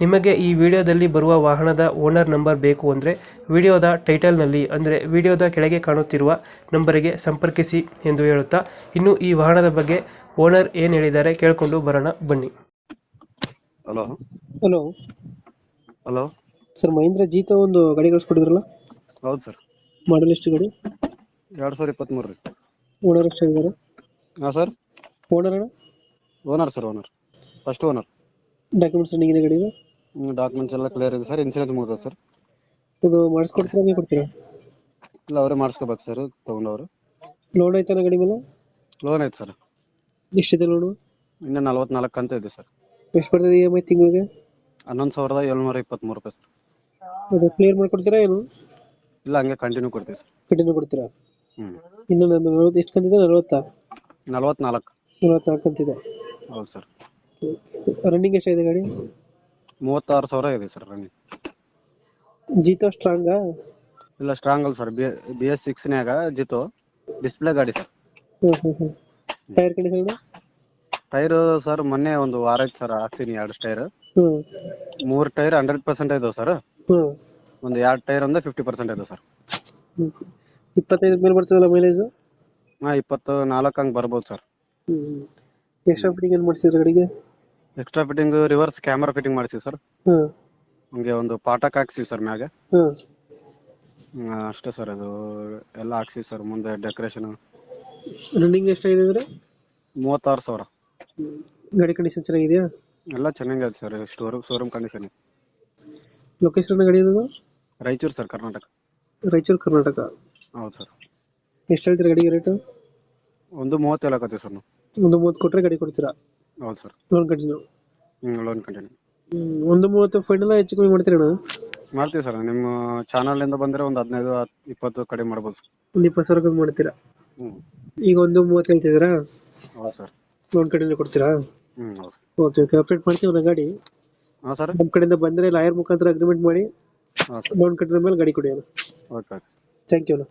ನಿಮಗೆ ಈ ವಿಡಿಯೋದಲ್ಲಿ ಬರುವ ವಾಹನದ ಓನರ್ ನಂಬರ್ ಬೇಕು ಅಂದರೆ ವಿಡಿಯೋದ ಟೈಟಲ್ನಲ್ಲಿ ಅಂದರೆ ವಿಡಿಯೋದ ಕೆಳಗೆ ಕಾಣುತ್ತಿರುವ ನಂಬರಿಗೆ ಸಂಪರ್ಕಿಸಿ ಎಂದು ಹೇಳುತ್ತಾ ಇನ್ನು ಈ ವಾಹನದ ಬಗ್ಗೆ ಓನರ್ ಏನು ಹೇಳಿದ್ದಾರೆ ಕೇಳಿಕೊಂಡು ಬರೋಣ ಬನ್ನಿ. Hello. Hello. Hello. Sir Mahindra Jeeto ಒಂದು ಗಾಡಿ ಕಳಿಸ್ಕೊಟ್ಟಿದ್ರಲ್ಲ? ಹೌದು ಸರ್. ಮಾಡಲ್ ಎಷ್ಟು ಗಾಡಿ? ಎರಡು ಸಾವಿರ ಇಪ್ಪತ್ತ್ಮೂರು ರೀ. ಓನರ್ ಎಷ್ಟಾಗಿದ್ದಾರೆ ಹಾಂ sir. Owner owner sir owner. First owner. Documents running ಇದೆ ಡಾಕ್ಯುಮೆಂಟ್ಸ್ ಎಲ್ಲ ಕ್ಲಿಯರ್ ಇದೆ ಸರ್ ಇನ್ಸೂರೆನ್ಸ್ ಮುಗಿದ ಸರ್ ಇದು ಮಾಡಿಸ್ಕೊಡ್ತೀರಾ ನೀವು ಕೊಡ್ತೀರಾ? ಇಲ್ಲ ಅವರೇ ಮಾಡಿಸ್ಕೋಬೇಕು ಸರ್ ತೊಗೊಂಡವರು. ಲೋನ್ ಐತಾನ ಗಾಡಿ ಮೇಲೆ? ಲೋನ್ ಐತೆ ಸರ್ ಎಷ್ಟಿದೆ ಲೋನು ಇನ್ನ ನಲ್ವತ್ನಾಲ್ಕು ಅಂತ ಇದೆ ಸರ್ ಎಷ್ಟು ಬರ್ತದೆ ಇ ಎಂ ಐ ತಿಂಗಳಿಗೆ? ಹನ್ನೊಂದು ಸಾವಿರದ ಏಳ್ನೂರ ಇಪ್ಪತ್ತ್ಮೂರು ರೂಪಾಯಿ ಸರ್ ಅದು ಕ್ಲಿಯರ್ ಮಾಡಿಕೊಡ್ತೀರಾ ಏನು? ಇಲ್ಲ ಹಂಗೆ ಕಂಟಿನ್ಯೂ ಕೊಡ್ತೀವಿ ಸರ್ ಕಂಟಿನ್ಯೂ ಕೊಡ್ತೀರಾ? ಹ್ಞೂ ಇನ್ನು ನಾನು ನಲ್ವತ್ತು ಎಷ್ಟು ಕಂತಿದೆ? ನಲ್ವತ್ತಾ? ನಲ್ವತ್ನಾಲ್ಕು. ನಲ್ವತ್ನಾಲ್ಕು ಕಂತಿದೆ. ಹೌದು ಸರ್ ರನ್ನಿಂಗ್ ಎಷ್ಟಾಗಿದೆ ಗಾಡಿ? ಮೂವತ್ತಾರು ಸಾವಿರ ಇದೆ ಸರ್ ರನ್ನಿಂಗ್ ಜೀತೋ ಸ್ಟ್ರಾಂಗಾ ಇಲ್ಲ ಸ್ಟ್ರಾಂಗ್ ಅಲ್ಲ ಸರ್. ಬಿ ಎಸ್ ಸಿಕ್ಸ್ನ್ಯಾಗ ಜಿತು ಡಿಸ್ಪ್ಲೇ ಗಾಡಿ ಸರ್. ಹ್ಞೂ ಹ್ಞೂ ಹ್ಞೂ ಟೈರ್ ಕಂಡೀಷನ್ ಟೈರು ಸರ್ ಮೊನ್ನೆ ಒಂದು ವಾರ ಆಯ್ತು ಸರ್ ಹಾಕ್ಸಿನಿ ಎರಡು ಟೈರ್ ಹ್ಞೂ ಮೂರು ಟೈರ್ ಹಂಡ್ರೆಡ್ ಪರ್ಸೆಂಟ್ ಇದಾವೆ ಸರ್. ಹ್ಞೂ ಒಂದು ಎರಡು ಟೈರ್ ಅಂದ್ರೆ ಫಿಫ್ಟಿ ಪರ್ಸೆಂಟ್ ಇದೆ ಸರ್. ಇಪ್ಪತ್ತೈದು ಮೇಲೆ ಬರ್ತದಲ್ಲ ಮೈಲೇಜು ಹಾಂ ಇಪ್ಪತ್ತು ನಾಲ್ಕು ಹಂಗೆ ಬರ್ಬೋದು ಸರ್. ಎಕ್ಸ್ಟ್ರಾ ಫಿಟ್ಟಿಂಗ್ ಏನು ಮಾಡಿಸಿದ್ರೆ ಗಾಡಿಗೆ? Extra fitting reverse camera fitting ಮಾಡ್ತೀವಿ ಸರ್ ಹ್ಮ್. ಹಂಗೆ ಒಂದು ಪಾಟಕ್ ಹಾಕ್ಸಿವಿ ಸರ್ ಮ್ಯಾಗೆ. ಹ್ಮ್, ಅಷ್ಟೇ ಸರ್ ಅದು. ಎಲ್ಲ ಹಾಕ್ಸಿವಿ ಸರ್ ಮುಂದೆ ಡೆಕೋರೇಷನ್ ರನ್ನಿಂಗ್ ಎಷ್ಟಾಗಿದೆ ಅಂದರೆ? ಮೂವತ್ತಾರು ಸಾವಿರ. ಗಾಡಿ ಕಂಡೀಷನ್ ಚೆನ್ನಾಗಿದೆಯಾ? ಎಲ್ಲ ಚೆನ್ನಾಗಿದೆ sir store showroom condition location ಗಾಡಿ ಇರೋದು? ರಾಯಚೂರು ಸರ್ ಕರ್ನಾಟಕ. ರಾಯಚೂರು ಕರ್ನಾಟಕ. ಹೌದು ಸರ್ ಎಷ್ಟು ಹೇಳ್ತೀರಾ ಗಾಡಿಗೆ ರೇಟು ಒಂದು ಮೂವತ್ತು ಹೇಳಕತ್ತೀವಿ ಸರ್ ನಾವು. ಒಂದು ಮೂವತ್ತು ಕೊಟ್ಟರೆ ಗಾಡಿ ಕೊಡ್ತೀರಾ? ಹೌದು ಸರ್. ಲೋನ್ ಕಂಟಿನ್ಯೂ ಹ್ಞೂ ಲೋನ್ ಕಂಟಿನ್ಯೂ ಒಂದು ಮೂವತ್ತು ಫೈನಲ್ ಹೆಚ್ಚು ಕಮ್ಮಿ ಮಾಡ್ತೀರಣ್ಣ ಮಾಡ್ತೀವಿ ಸರ್. ನಿಮ್ಮ ಚಾನಲಿಂದ ಬಂದರೆ ಒಂದು ಹದಿನೈದು ಇಪ್ಪತ್ತು ಕಡಿಮೆ ಮಾಡ್ಬೋದು ಸರ್. ಒಂದು ಇಪ್ಪತ್ತು ಸಾವಿರ ಕಮ್ಮಿ ಮಾಡ್ತೀರಾ? ಹ್ಞೂ ಈಗ ಒಂದು ಮೂವತ್ತು ಹೇಳ್ತಿದ್ದೀರಾ? ಹೌದು ಸರ್. ಲೋನ್ ಕಂಟಿನ್ಯೂ ಕೊಡ್ತೀರಾ? ಹ್ಞೂ ಹೌದು ಓಕೆ ಓಕೆ. ಅಪ್ಡೇಟ್ ಮಾಡ್ತೀವಿ ನಾ ಗಾಡಿ. ಹಾಂ ಸರ್? ನಮ್ಮ ಕಡೆಯಿಂದ ಬಂದರೆ ಲಾಯರ್ ಮುಖಾಂತರ ಅಗ್ರಿಮೆಂಟ್ ಮಾಡಿ ಹಾಂ ಸರ್. ಲೋನ್ ಕಟ್ಟಿದ ಮೇಲೆ ಗಾಡಿ ಕೊಡಿ ಅಣ್ಣ. Okay okay. ಥ್ಯಾಂಕ್ ಯು ಅಣ್ಣ.